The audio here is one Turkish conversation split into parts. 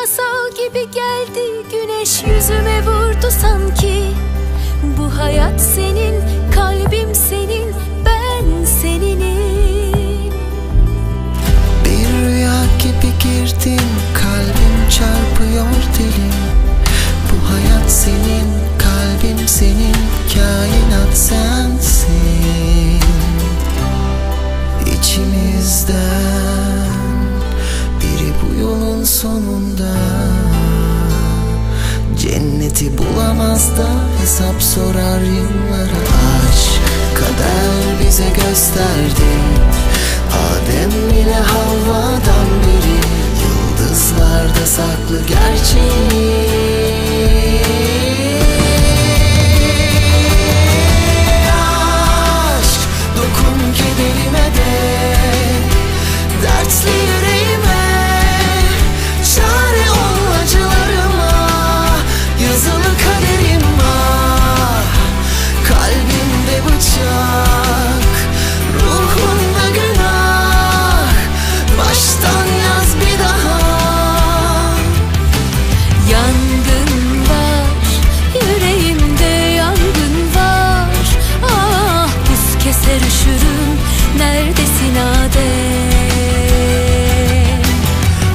masal gibi geldi Güneş yüzüme vurdu sanki. Bu hayat senin, kalbim senin, ben seninim. Bir rüya gibi girdim Kalbim çarpıyor Cenneti bulamaz da hesap sorar yıllara. Aşk kader bize gösterdi. Adem ile Havva'dan biri Yıldızlarda saklı gerçeği Denize neredesin Adem?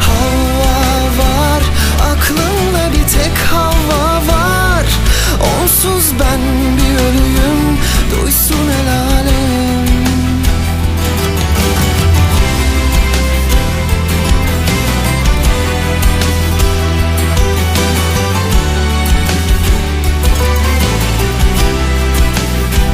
Havva var aklımda bir tek Havva var. Onsuz ben bir ölüyüm.